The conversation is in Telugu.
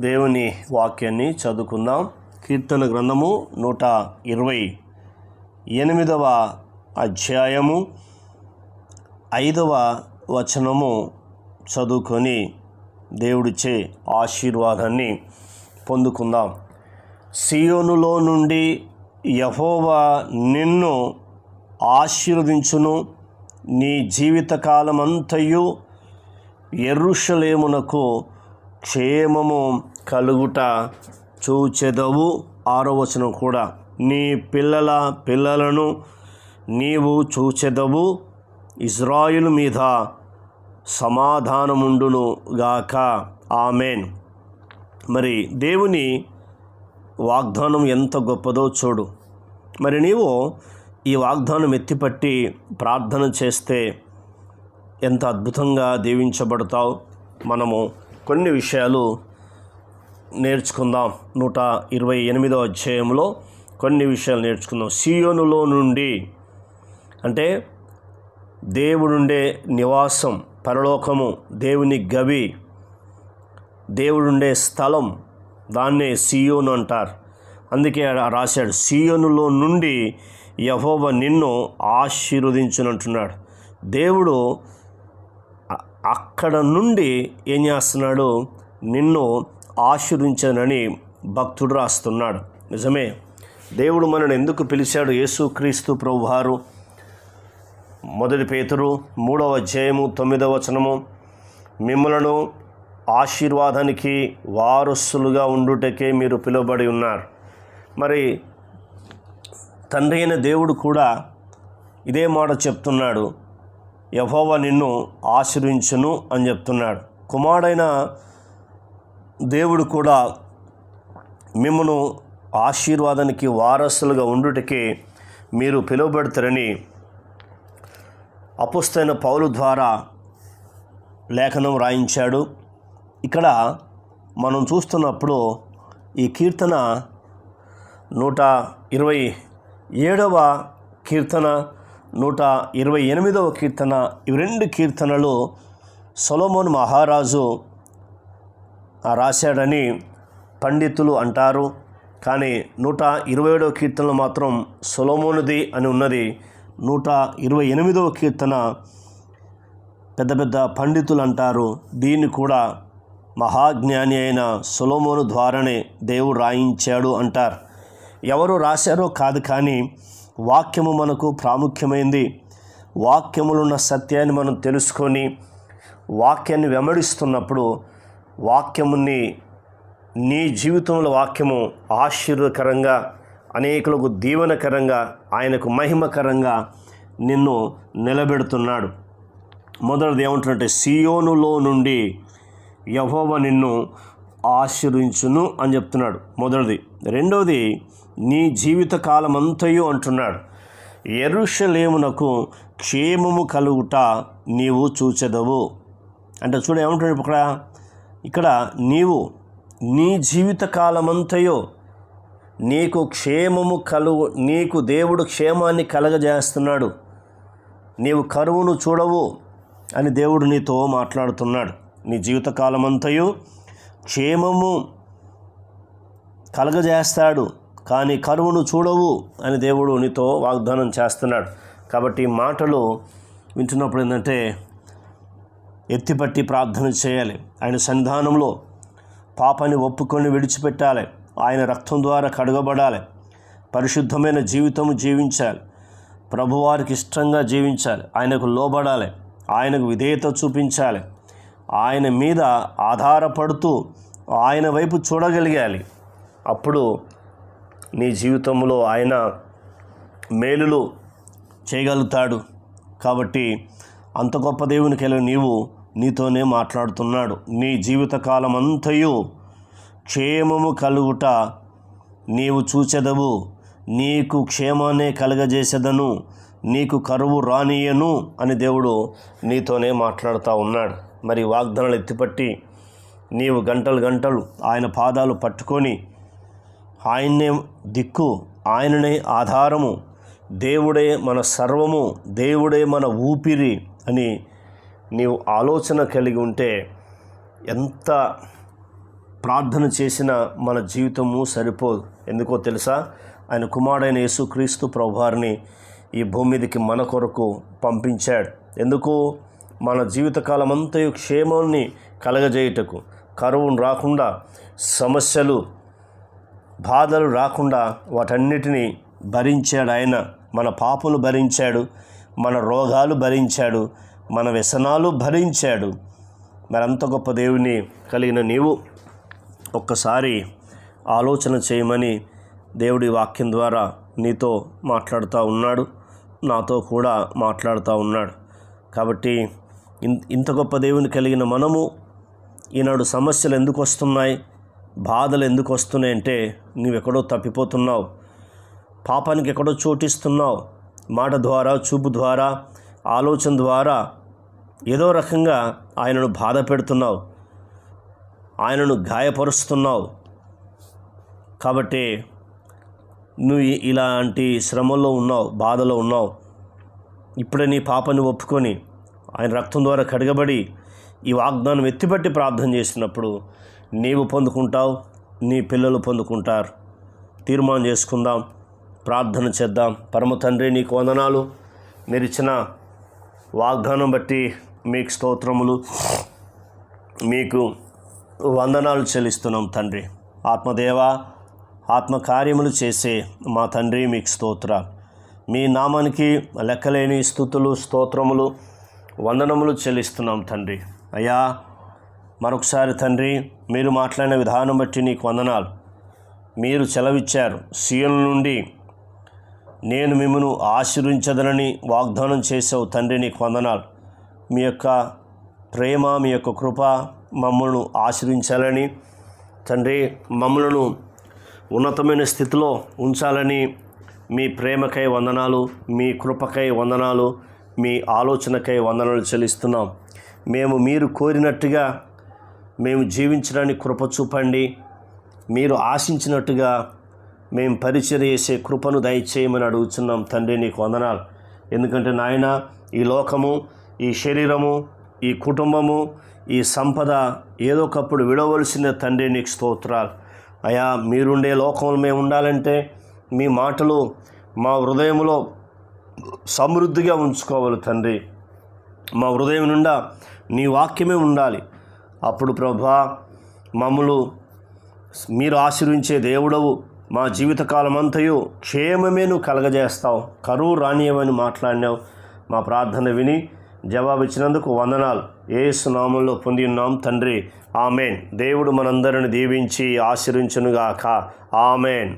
దేవుని వాక్యాన్ని చదువుకుందాం. కీర్తన గ్రంథము నూట ఇరవై ఎనిమిదవ అధ్యాయము ఐదవ వచనము చదువుకొని దేవుడిచ్చే ఆశీర్వాదాన్ని పొందుకుందాం. సియోనులో నుండి యహోవా నిన్ను ఆశీర్వదించును. నీ జీవితకాలమంతయు ఎరుషలేమునకు క్షేమము కలుగుట చూచెదవు. ఆరో వచనం కూడా నీ పిల్లల పిల్లలను నీవు చూచెదవు. ఇజ్రాయిల్ మీద సమాధానముండును గాక. ఆమెన్. మరి దేవుని వాగ్దానం ఎంత గొప్పదో చూడు. మరి నీవు ఈ వాగ్దానం ఎత్తిపట్టి ప్రార్థన చేస్తే ఎంత అద్భుతంగా దీవించబడతావు. మనము కొన్ని విషయాలు నేర్చుకుందాం. నూట ఇరవై ఎనిమిదో అధ్యాయంలో కొన్ని విషయాలు నేర్చుకుందాం. సియోనులో నుండి అంటే దేవుడుండే నివాసం పరలోకము దేవుని గవి దేవుడుండే స్థలం దాన్నే సియోను అంటారు. అందుకే రాశాడు సియోనులో నుండి యహోవ నిన్ను ఆశీర్వదించునంటున్నాడు. దేవుడు అక్కడ నుండి ఏం చేస్తున్నాడు? నిన్ను ఆశీర్వించనని భక్తుడు రాస్తున్నాడు. నిజమే. దేవుడు మనల్ని ఎందుకు పిలిచాడు? యేసుక్రీస్తు ప్రభువారు. మొదటి పేతురు మూడవ అధ్యాయము తొమ్మిదవ వచనము. మిమ్మలను ఆశీర్వాదానికి వారసులుగా ఉండుటకే మీరు పిలువబడి ఉన్నారు. మరి తండ్రి అయిన దేవుడు కూడా ఇదే మాట చెప్తున్నాడు. యహోవ నిన్ను ఆశీర్వించును అని చెప్తున్నాడు. కుమారుడైన దేవుడు కూడా మిమ్మను ఆశీర్వాదానికి వారసులుగా ఉండుటకే మీరు పిలువబెడతారని అపుస్తైన పౌలు ద్వారా లేఖనం రాయించాడు. ఇక్కడ మనం చూస్తున్నప్పుడు ఈ కీర్తన నూట ఇరవై ఏడవ కీర్తన నూట ఇరవై ఎనిమిదవ కీర్తన. ఇవి రెండు కీర్తనలు సొలమోన్ మహారాజు రాశాడని పండితులు అంటారు. కానీ నూట ఇరవై ఏడవ కీర్తనలు మాత్రం సొలమోనుది అని ఉన్నది. నూట ఇరవై ఎనిమిదవ కీర్తన పెద్ద పెద్ద పండితులు అంటారు. దీన్ని కూడా మహాజ్ఞాని అయిన సొలొమోను ద్వారానే దేవుడు రాయించాడు అంటారు. ఎవరు రాశారో కాదు కానీ వాక్యము మనకు ప్రాముఖ్యమైంది. వాక్యములున్న సత్యాన్ని మనం తెలుసుకొని వాక్యాన్ని వెంబడిస్తున్నప్పుడు వాక్యముని నీ జీవితంలో వాక్యము ఆశీర్వకరంగా అనేకులకు దీవెనకరంగా ఆయనకు మహిమకరంగా నిన్ను నిలబెడుతున్నాడు. మొదటిది ఏమంటున్నట్టే సియోనులో నుండి యహోవ నిన్ను ఆశీర్వించును అని చెప్తున్నాడు. మొదటిది. రెండవది నీ జీవిత కాలమంతయు అంటున్నాడు. ఎరుషలేమునకు క్షేమము కలుగుట నీవు చూచెదవు. అంటే చూడ ఏమంటున్నాడు ఇక్కడ? ఇక్కడ నీవు నీ జీవిత కాలమంతయో నీకు క్షేమము కలుగు నీకు దేవుడు క్షేమాన్ని కలగజేస్తున్నాడు. నీవు కరువును చూడవు అని దేవుడు నీతో మాట్లాడుతున్నాడు. నీ జీవితకాలమంతయు క్షేమము కలగజేస్తాడు కానీ కరువును చూడవు అని దేవుడు నీతో వాగ్దానం చేస్తున్నాడు. కాబట్టి మాటలు వింటున్నప్పుడు ఏంటంటే ఎత్తిపట్టి ప్రార్థన చేయాలి. ఆయన సన్నిధానంలో పాపాన్ని ఒప్పుకొని విడిచిపెట్టాలి. ఆయన రక్తం ద్వారా కడగబడాలి. పరిశుద్ధమైన జీవితం జీవించాలి. ప్రభువారికి ఇష్టంగా జీవించాలి. ఆయనకు లోబడాలి. ఆయనకు విధేయత చూపించాలి. ఆయన మీద ఆధారపడుతూ ఆయన వైపు చూడగలిగాలి. అప్పుడు నీ జీవితంలో ఆయన మేలులు చేయగలుగుతాడు. కాబట్టి అంత గొప్ప దేవునికి వెళ్ళి నీవు నీతోనే మాట్లాడుతున్నాడు. నీ జీవితకాలం అంతయు క్షేమము కలుగుట నీవు చూచెదవు. నీకు క్షేమాన్నే కలగజేసేదను. నీకు కరువు రానియను అని దేవుడు నీతోనే మాట్లాడుతూ ఉన్నాడు. మరి వాగ్దానాలు ఎత్తిపట్టి నీవు గంటలు గంటలు ఆయన పాదాలు పట్టుకొని ఆయన్నే దిక్కు ఆయననే ఆధారము దేవుడే మన సర్వము దేవుడే మన ఊపిరి అని నీవు ఆలోచన కలిగి ఉంటే ఎంత ప్రార్థన చేసినా మన జీవితము సరిపోదు. ఎందుకో తెలుసా? ఆయన కుమారుడైన యేసుక్రీస్తు ప్రభువారిని ఈ భూమి మీదకి మన కొరకు పంపించాడు. ఎందుకు? మన జీవితకాలమంతయు క్షేమాన్ని కలగజేయుటకు. కరువును రాకుండా సమస్యలు బాధలు రాకుండా వాటన్నిటినీ భరించాడు ఆయన మన పాపలు భరించాడు మన రోగాలు భరించాడు మన వ్యసనాలు భరించాడు. మరంత గొప్ప దేవుని కలిగిన నీవు ఒక్కసారి ఆలోచన చేయమని దేవుడి వాక్యం ద్వారా నీతో మాట్లాడుతూ ఉన్నాడు నాతో కూడా మాట్లాడుతూ ఉన్నాడు. కాబట్టి ఇంత గొప్ప దేవుని కలిగిన మనము ఈనాడు సమస్యలు ఎందుకు వస్తున్నాయి? బాధలు ఎందుకు వస్తున్నాయి అంటే నువ్వెక్కడో తప్పిపోతున్నావు. పాపానికి ఎక్కడో చోటిస్తున్నావు. మాట ద్వారా చూపు ద్వారా ఆలోచన ద్వారా ఏదో రకంగా ఆయనను బాధ పెడుతున్నావు. ఆయనను గాయపరుస్తున్నావు. కాబట్టి నువ్వు ఇలాంటి శ్రమల్లో ఉన్నావు బాధలో ఉన్నావు. ఇప్పుడే నీ పాపని ఒప్పుకొని ఆయన రక్తం ద్వారా కడగబడి ఈ వాగ్దానం ఎత్తిపట్టి ప్రార్థన చేసినప్పుడు నీవు పొందుకుంటావు నీ పిల్లలు పొందుకుంటారు. తీర్మానం చేసుకుందాం ప్రార్థన చేద్దాం. పరమ తండ్రి నీకు వందనాలు. మీరు ఇచ్చిన వాగ్దానం బట్టి మీకు స్తోత్రములు. మీకు వందనాలు చెల్లిస్తున్నాం తండ్రి. ఆత్మదేవ ఆత్మకార్యములు చేసే మా తండ్రి మీకు స్తోత్ర మీ నామానికి లెక్కలేని స్థుతులు స్తోత్రములు వందనములు చెల్లిస్తున్నాం తండ్రి. అయ్యా మరొకసారి తండ్రి మీరు మాట్లాడిన విధానం బట్టి నీకు వందనాలు. మీరు సెలవిచ్చారు. సీఎం నుండి నేను మిమ్మను ఆశీర్వించదనని వాగ్దానం చేసావు తండ్రి నీకు వందనాలు. మీ యొక్క ప్రేమ మీ యొక్క కృప మమ్మల్ని ఆశ్రయించాలని తండ్రి మమ్మలను ఉన్నతమైన స్థితిలో ఉంచాలని మీ ప్రేమకై వందనాలు మీ కృపకై వందనాలు మీ ఆలోచనకై వందనలు చెల్లిస్తున్నాం. మేము మీరు కోరినట్టుగా మేము జీవించడానికి కృప చూపండి. మీరు ఆశించినట్టుగా మేము పరిచయం చేసే కృపను దయచేయమని అడుగుతున్నాం తండ్రి నీకు వందనాలు. ఎందుకంటే నాయన ఈ లోకము ఈ శరీరము ఈ కుటుంబము ఈ సంపద ఏదో ఒకప్పుడు విడవలసిన తండ్రి నీకు స్తోత్రాలు. అయా మీరుండే లోకంలో మేము ఉండాలంటే మీ మాటలు మా హృదయంలో సమృద్ధిగా ఉంచుకోవాలి తండ్రి. మా హృదయం నిండా నీ వాక్యమే ఉండాలి. అప్పుడు ప్రభా మమ్మలు మీరు ఆశీర్వించే దేవుడవు మా జీవితకాలం అంతయు క్షేమమే నువ్వు కలగజేస్తావు. కరువు రానియమని మాట్లాడినావు. మా ప్రార్థన విని జవాబు ఇచ్చినందుకు వందనాలు. ఏసు నామంలో పొంది ఉన్నాం తండ్రి. ఆమెన్. దేవుడు మనందరిని దీవించి ఆశీర్వించునుగాక. ఆమెన్.